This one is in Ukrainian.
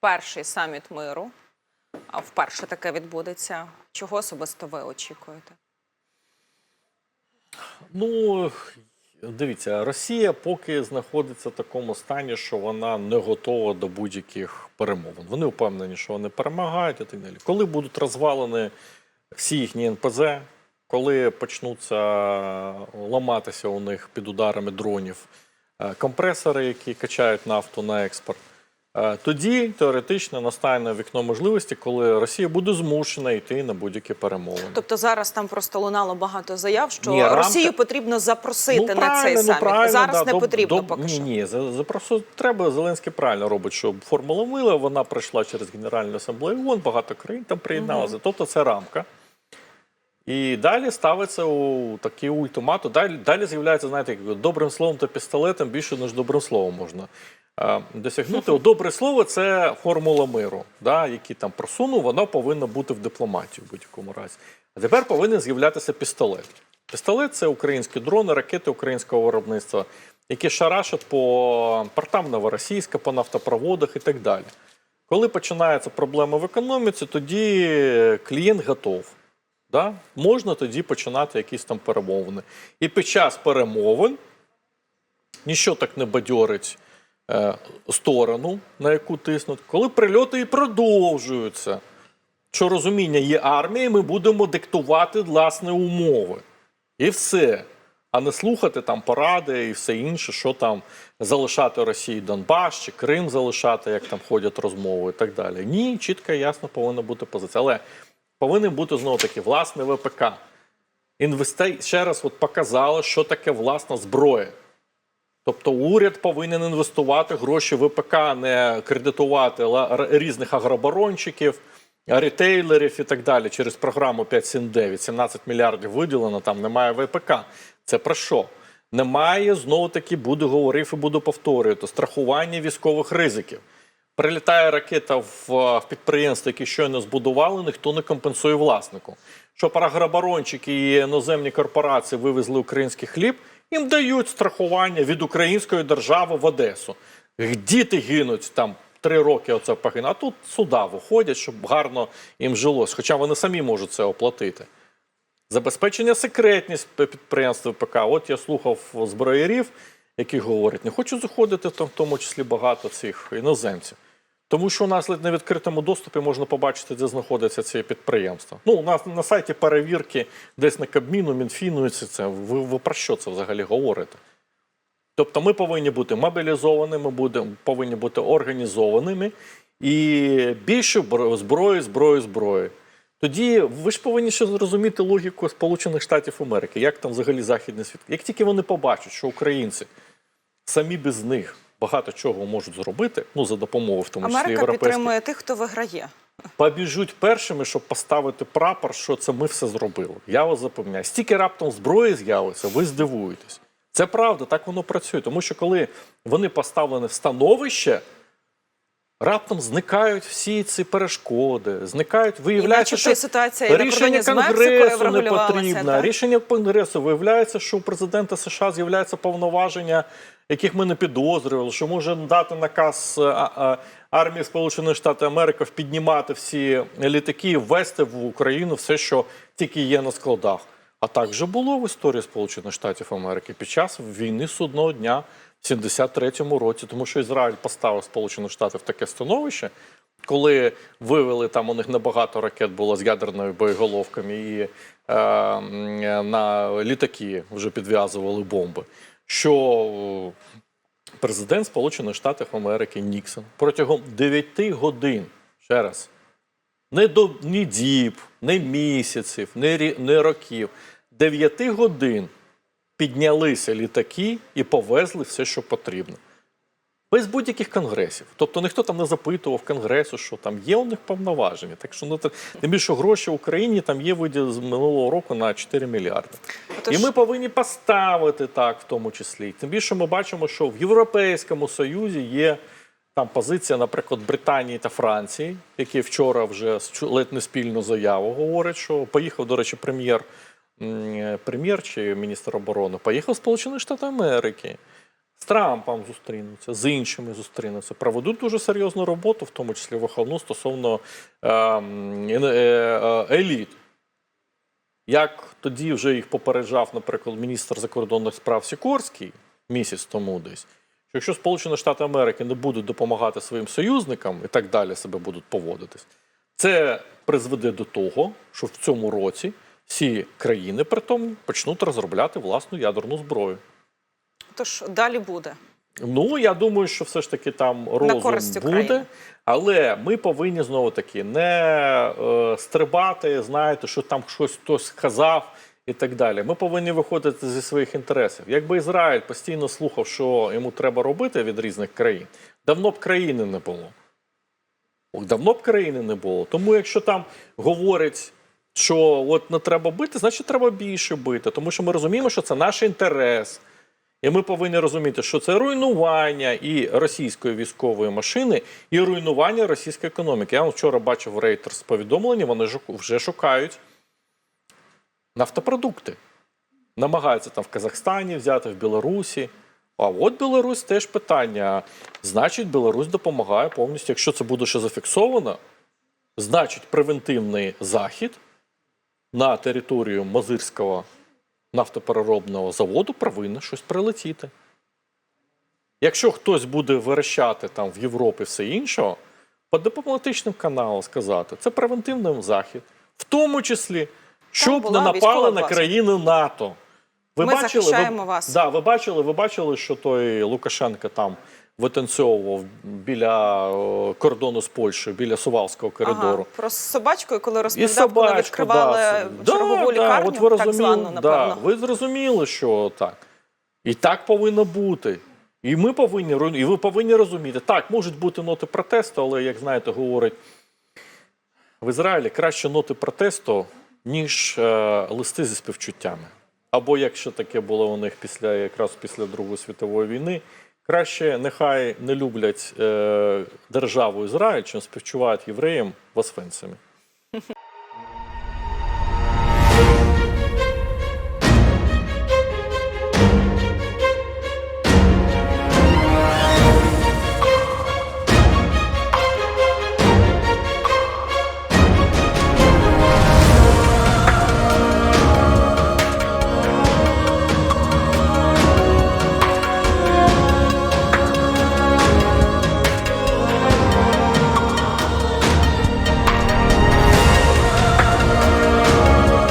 перший саміт миру. А вперше таке відбудеться. Чого особисто ви очікуєте? Ну, дивіться, Росія поки знаходиться в такому стані, що вона не готова до будь-яких перемовин. Вони впевнені, що вони перемагають і так далі. Коли будуть розвалені всі їхні НПЗ, коли почнуться ламатися у них під ударами дронів е, компресори, які качають нафту на експорт. Е, Тоді теоретично настане вікно можливості, коли Росія буде змушена йти на будь-які перемовини. Тобто зараз там просто лунало багато заяв, що Ні, Росію потрібно запросити на цей правильно, саміт. зараз да, не доб- потрібно доб- поки ні, що. Ні, за, за треба. Зеленський правильно робить, щоб формула мила вона пройшла через Генеральну асамблею ООН, багато країн там приєдналося. Тобто це рамка. І далі ставиться у такі ультимату. Далі, далі з'являється, знаєте, добрим словом та пістолетом більше, ніж добрим словом можна досягнути. От Добре слово це формула миру, да, які там просунув, воно повинно бути в дипломатії в будь-якому разі. А тепер повинен з'являтися пістолет. Пістолет це українські дрони, ракети українського виробництва, які шарашать по портам Новоросійська, по нафтопроводах і так далі. Коли починаються проблеми в економіці, тоді клієнт готов. Да? Можна тоді починати якісь там перемовини. І під час перемовин ніщо так не бадьорить е, сторону, на яку тиснуть, коли прильоти і продовжуються. Що розуміння є армія, ми будемо диктувати власне умови. І все. А не слухати там поради і все інше, що там залишати Росії Донбас чи Крим залишати, як там ходять розмови і так далі. Ні, чітко і ясно повинна бути позиція. Але повинен бути знову таки власне ВПК. Інвестей ще раз от показали, що таке власна зброя. Тобто уряд повинен інвестувати гроші в ВПК, не кредитувати різних агроборончиків, рітейлерів і так далі через програму 579. 17 мільярдів виділено, там немає ВПК. Це про що? Немає знову таки, буду говорив і буду повторювати, страхування військових ризиків. Прилітає ракета в, підприємство, яке щойно збудували, ніхто не компенсує власнику. Щоб агроборончики і іноземні корпорації вивезли український хліб, їм дають страхування від української держави в Одесу. Діти гинуть там три роки. Оце погине. А тут суда виходять, щоб гарно їм жилось. Хоча вони самі можуть це оплатити. Забезпечення секретність підприємств ПК. От я слухав зброярів, які говорять, не хочу заходити, в тому числі багато цих іноземців. Тому що у нас ледь на відкритому доступі можна побачити, де знаходяться ці підприємства. Ну, у нас на сайті перевірки десь на Кабміну, Мінфіну, це. Ви, ви про що це взагалі говорите? Тобто ми повинні бути мобілізованими, будемо, повинні бути організованими і більше бро- зброї, зброї, зброї. Тоді ви ж повинні ще зрозуміти логіку Сполучених Штатів Америки, як там взагалі західний світ. Як тільки вони побачать, що українці самі без них багато чого можуть зробити, ну за допомогою в тому числі Америка європейських, підтримує тих, хто виграє. побіжуть першими, щоб поставити прапор, що це ми все зробили. Я вас запевняю. Стільки раптом зброї з'явиться, ви здивуєтесь. Це правда, так воно працює. Тому що коли вони поставлені в становище, раптом зникають всі ці перешкоди, зникають, виявляється, що ситуація рішення Конгресу не потрібно. Рішення Конгресу виявляється, що у президента США з'являються повноваження, яких ми не підозрювали, що може дати наказ е, а, армії Сполучених Штатів Америки піднімати всі літаки і ввести в Україну все, що тільки є на складах. А так же було в історії Сполучених Штатів Америки під час війни судного дня в 73-му році, тому що Ізраїль поставив Сполучених Штатів в таке становище, коли вивели там у них небагато ракет було з ядерними боєголовками, і е, на літаки вже підв'язували бомби. Що президент Сполучених Штатів Америки Ніксон протягом 9 годин ще раз не до ні діб, не місяців, не, рі- не років. 9 годин піднялися літаки і повезли все, що потрібно. Без будь-яких конгресів. Тобто ніхто там не запитував конгресу, що там є у них повноваження. Так що ну, тим більше гроші в Україні там є виділ з минулого року на 4 мільярди. Отож, І ми повинні поставити так, в тому числі. Тим більше ми бачимо, що в Європейському Союзі є там позиція, наприклад, Британії та Франції, які вчора вже ледь не спільну заяву говорять, що поїхав, до речі, прем'єр, прем'єр чи міністр оборони, поїхав Сполучені Штати Америки. Трампом зустрінуться, з іншими зустрінуться, проведуть дуже серйозну роботу, в тому числі виховну стосовно ем, е, е, еліт. Як тоді вже їх попереджав, наприклад, міністр закордонних справ Сікорський місяць тому десь, що якщо Сполучені Штати Америки не будуть допомагати своїм союзникам і так далі себе будуть поводитись, це призведе до того, що в цьому році всі країни притомні почнуть розробляти власну ядерну зброю. Тож далі буде. Ну, я думаю, що все ж таки там розум буде, України. але ми повинні знову таки не е, стрибати, знаєте, що там щось хтось сказав і так далі. Ми повинні виходити зі своїх інтересів. Якби Ізраїль постійно слухав, що йому треба робити від різних країн, давно б країни не було. Давно б країни не було. Тому якщо там говорять, що от не треба бити, значить треба більше бити. Тому що ми розуміємо, що це наш інтерес. І ми повинні розуміти, що це руйнування і російської військової машини, і руйнування російської економіки. Я вчора бачив Reuters повідомлення, вони вже шукають нафтопродукти. Намагаються там в Казахстані взяти, в Білорусі. А от Білорусь теж питання. Значить, Білорусь допомагає повністю. Якщо це буде ще зафіксовано, значить превентивний захід на територію Мозирського нафтопереробного заводу повинно щось прилетіти. Якщо хтось буде верещати там в Європі все іншого, по дипломатичним каналам сказати, це превентивний захід, в тому числі, щоб не напали на країни НАТО. Ви Ми бачили, захищаємо ви, вас. Да, ви бачили, ви бачили, що той Лукашенко там витанцьовував біля е, кордону з Польщею, біля Сувалського коридору. Ага. Про собачку, коли розповідав, коли відкривали да, чергову да, лікарню, от ви так розуміли, звану, да, ви зрозуміли, що так. І так повинно бути. І ми повинні і ви повинні розуміти, так, можуть бути ноти протесту, але, як знаєте, говорять, в Ізраїлі краще ноти протесту, ніж е, листи зі співчуттями. Або якщо таке було у них після якраз після Другої світової війни, краще нехай не люблять е, державу Ізраїль, чим співчувають євреям в Освенцимі.